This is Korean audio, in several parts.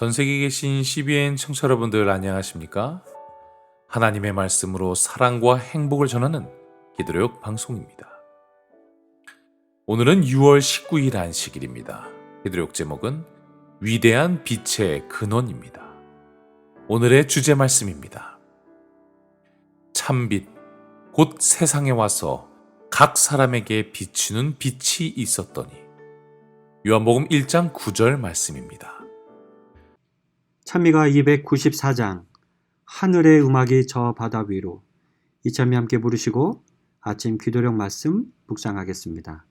전 세계에 계신 CBN 청취자 여러분들 안녕하십니까? 하나님의 말씀으로 사랑과 행복을 전하는 기도력 방송입니다. 오늘은 6월 19일 안식일입니다. 기도력 제목은 위대한 빛의 근원입니다. 오늘의 주제 말씀입니다. 참빛, 곧 세상에 와서 각 사람에게 비추는 빛이 있었더니 요한복음 1장 9절 말씀입니다. 찬미가 294장 하늘의 음악이 저 바다 위로 이 찬미 함께 부르시고 아침 기도력 말씀 묵상하겠습니다.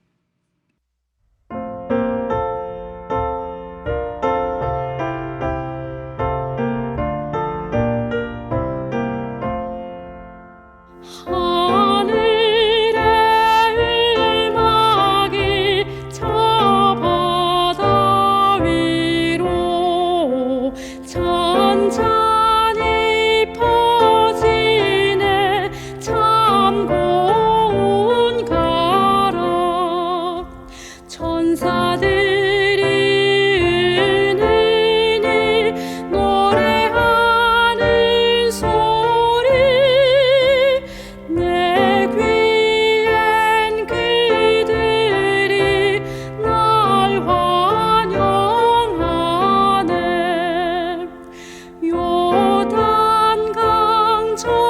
요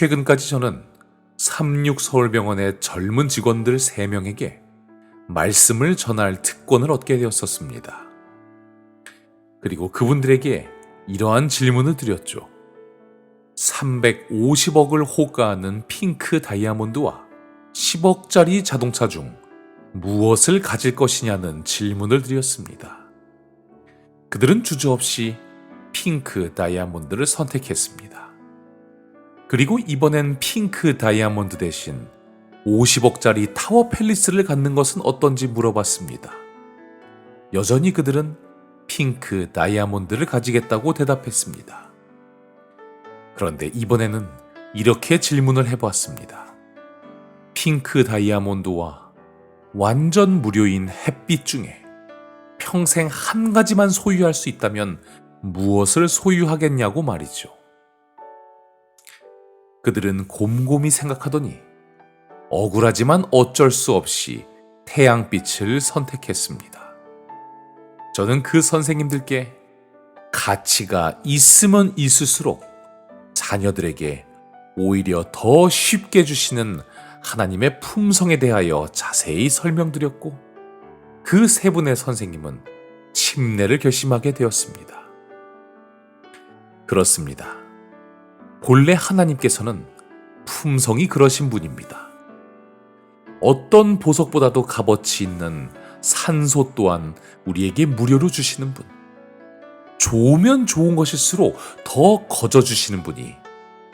최근까지 저는 삼육서울병원의 젊은 직원들 3명에게 말씀을 전할 특권을 얻게 되었었습니다. 그리고 그분들에게 이러한 질문을 드렸죠. 350억을 호가하는 핑크 다이아몬드와 10억짜리 자동차 중 무엇을 가질 것이냐는 질문을 드렸습니다. 그들은 주저없이 핑크 다이아몬드를 선택했습니다. 그리고 이번엔 핑크 다이아몬드 대신 50억짜리 타워 팰리스를 갖는 것은 어떤지 물어봤습니다. 여전히 그들은 핑크 다이아몬드를 가지겠다고 대답했습니다. 그런데 이번에는 이렇게 질문을 해보았습니다. 핑크 다이아몬드와 완전 무료인 햇빛 중에 평생 한 가지만 소유할 수 있다면 무엇을 소유하겠냐고 말이죠. 그들은 곰곰이 생각하더니 억울하지만 어쩔 수 없이 태양빛을 선택했습니다. 저는 그 선생님들께 가치가 있으면 있을수록 자녀들에게 오히려 더 쉽게 주시는 하나님의 품성에 대하여 자세히 설명드렸고 그 세 분의 선생님은 침례를 결심하게 되었습니다. 그렇습니다. 본래 하나님께서는 품성이 그러신 분입니다. 어떤 보석보다도 값어치 있는 산소 또한 우리에게 무료로 주시는 분. 좋으면 좋은 것일수록 더 거저 주시는 분이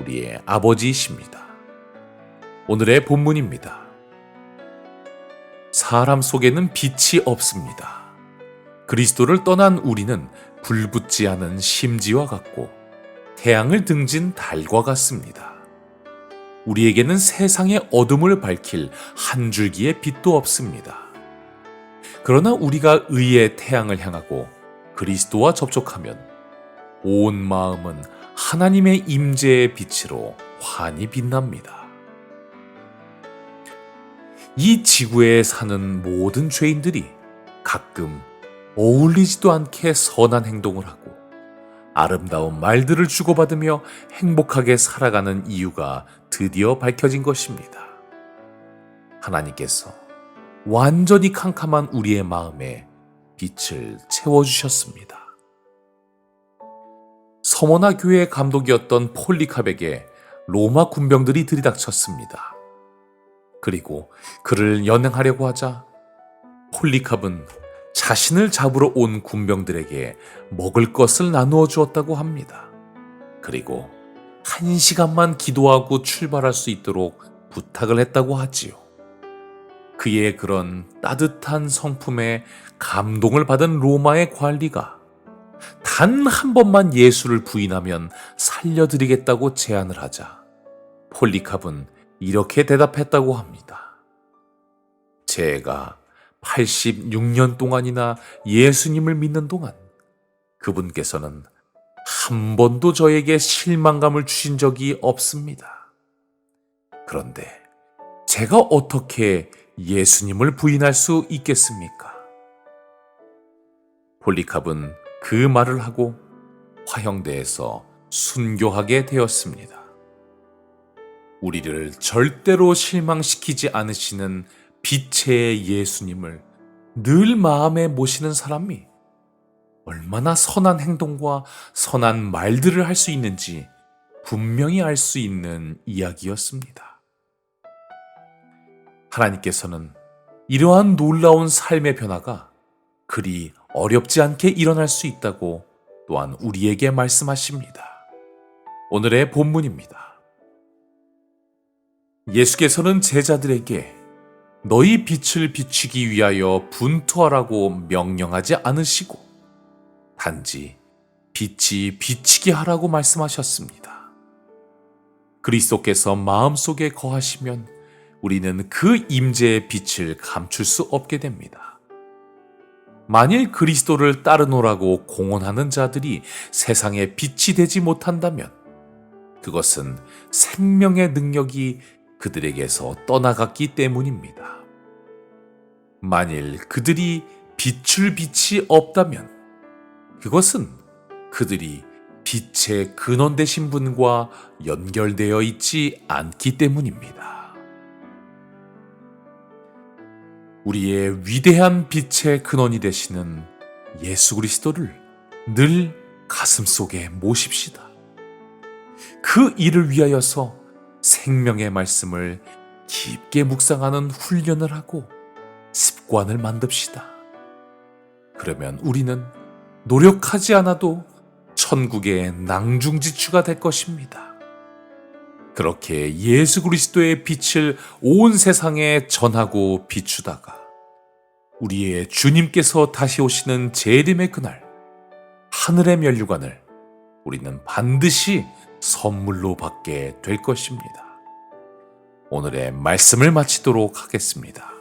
우리의 아버지이십니다. 오늘의 본문입니다. 사람 속에는 빛이 없습니다. 그리스도를 떠난 우리는 불붙지 않은 심지와 같고 태양을 등진 달과 같습니다. 우리에게는 세상의 어둠을 밝힐 한 줄기의 빛도 없습니다. 그러나 우리가 의의 태양을 향하고 그리스도와 접촉하면 온 마음은 하나님의 임재의 빛으로 환히 빛납니다. 이 지구에 사는 모든 죄인들이 가끔 어울리지도 않게 선한 행동을 하고 아름다운 말들을 주고받으며 행복하게 살아가는 이유가 드디어 밝혀진 것입니다. 하나님께서 완전히 캄캄한 우리의 마음에 빛을 채워주셨습니다. 서머나 교회 감독이었던 폴리캅에게 로마 군병들이 들이닥쳤습니다. 그리고 그를 연행하려고 하자 폴리캅은 자신을 잡으러 온 군병들에게 먹을 것을 나누어 주었다고 합니다. 그리고 한 시간만 기도하고 출발할 수 있도록 부탁을 했다고 하지요. 그의 그런 따뜻한 성품에 감동을 받은 로마의 관리가 단 한 번만 예수를 부인하면 살려드리겠다고 제안을 하자 폴리캅은 이렇게 대답했다고 합니다. 제가 86년 동안이나 예수님을 믿는 동안 그분께서는 한 번도 저에게 실망감을 주신 적이 없습니다. 그런데 제가 어떻게 예수님을 부인할 수 있겠습니까? 폴리캅은 그 말을 하고 화형대에서 순교하게 되었습니다. 우리를 절대로 실망시키지 않으시는 빛의 예수님을 늘 마음에 모시는 사람이 얼마나 선한 행동과 선한 말들을 할 수 있는지 분명히 알 수 있는 이야기였습니다. 하나님께서는 이러한 놀라운 삶의 변화가 그리 어렵지 않게 일어날 수 있다고 또한 우리에게 말씀하십니다. 오늘의 본문입니다. 예수께서는 제자들에게 너희 빛을 비추기 위하여 분투하라고 명령하지 않으시고 단지 빛이 비치게 하라고 말씀하셨습니다. 그리스도께서 마음속에 거하시면 우리는 그 임재의 빛을 감출 수 없게 됩니다. 만일 그리스도를 따르노라고 공언하는 자들이 세상에 빛이 되지 못한다면 그것은 생명의 능력이 그들에게서 떠나갔기 때문입니다. 만일 그들이 비출 빛이 없다면 그것은 그들이 빛의 근원 되신 분과 연결되어 있지 않기 때문입니다. 우리의 위대한 빛의 근원이 되시는 예수 그리스도를 늘 가슴 속에 모십시다. 그 일을 위하여서 생명의 말씀을 깊게 묵상하는 훈련을 하고 습관을 만듭시다. 그러면 우리는 노력하지 않아도 천국의 낭중지추가 될 것입니다. 그렇게 예수 그리스도의 빛을 온 세상에 전하고 비추다가 우리의 주님께서 다시 오시는 재림의 그날 하늘의 면류관을 우리는 반드시 선물로 받게 될 것입니다. 오늘의 말씀을 마치도록 하겠습니다.